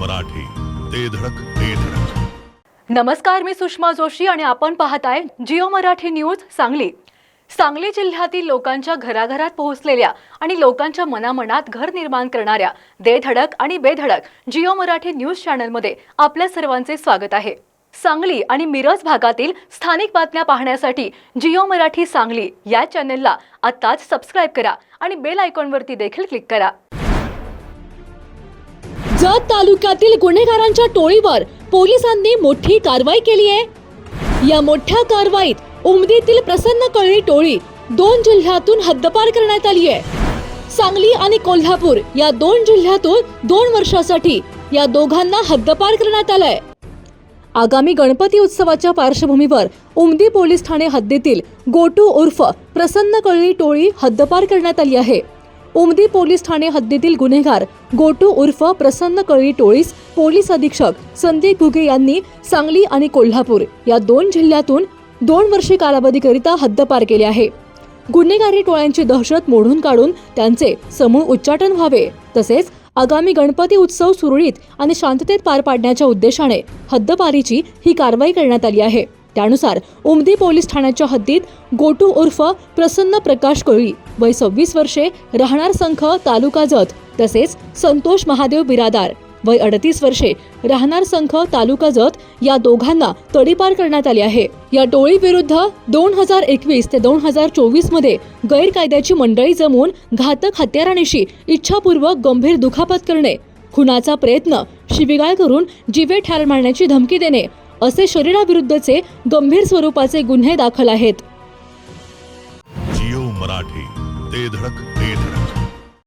मराठी. ते धडक ते धडक. नमस्कार मी सुषमा जोशी आणि आपण पाहताय जिओ मराठी न्यूज सांगली. सांगली जिल्ह्यातील लोकांच्या घराघरात पोहोचलेल्या आणि लोकांच्या मनामनात घर निर्माण करणाऱ्या दे धडक आणि बेधडक जिओ मराठी न्यूज चॅनलमध्ये आपल्या सर्वांचे स्वागत आहे. सांगली आणि मिरज भागातील स्थानिक बातम्या पाहण्यासाठी जिओ मराठी सांगली या चॅनेलला आत्ताच सबस्क्राईब करा आणि बेल आयकॉनवरती देखील क्लिक करा. जत तालुक्यातील गुन्हेगारांच्या टोळीवर पोलिसांनी मोठी कारवाई केली आहे. या मोठ्या कारवाईत उमदीतील प्रसन्न कळी टोळी दोन जिल्ह्यातून हद्दपार करण्यात आली आहे. सांगली आणि कोल्हापूर या दोन जिल्ह्यातून दोन वर्षासाठी या दोघांना हद्दपार करण्यात आलंय. आगामी गणपती उत्सवाच्या पार्श्वभूमीवर उमदी पोलीस ठाणे हद्दीतील गोटू उर्फ प्रसन्न कळली टोळी हद्दपार करण्यात आली आहे. उमदी पोलीस ठाणे हद्दीतील गुन्हेगार गोटू उर्फ प्रसन्न कळी टोळीस पोलीस अधीक्षक संदीप घुगे यांनी सांगली आणि कोल्हापूर या दोन जिल्ह्यातून दोन वर्षे कालावधीकरिता हद्दपार केले आहे. गुन्हेगारी टोळ्यांची दहशत मोडून काढून त्यांचे समूळ उच्चाटन व्हावे तसेच आगामी गणपती उत्सव सुरळीत आणि शांततेत पार पाडण्याच्या उद्देशाने हद्दपारीची ही कारवाई करण्यात आली आहे. त्यानुसार उमदी पोलीस ठाण्याच्या हद्दीत गोटू उर्फ प्रसन्न प्रकाश कोळी वय सव्वीस वर्षे राहणार संख तालुका जत तसेच संतोष महादेव बिरादार वय अडतीस वर्षे राहणार संख तालुका जत या दोघांना तडीपार करण्यात आले आहे. या टोळीविरुद्ध दोन हजार एकवीस ते दोन हजार चोवीसमध्ये गैरकायद्याची मंडळी जमवून घातक हत्यारानिशी इच्छापूर्वक गंभीर दुखापत करणे खुनाचा प्रयत्न शिबिगाळ करून जीवे ठार मारण्याची धमकी देणे असे शरीराविरुद्धचे गंभीर स्वरूपाचे गुन्हे दाखल आहेत. मराठी ते धडक ते धडक.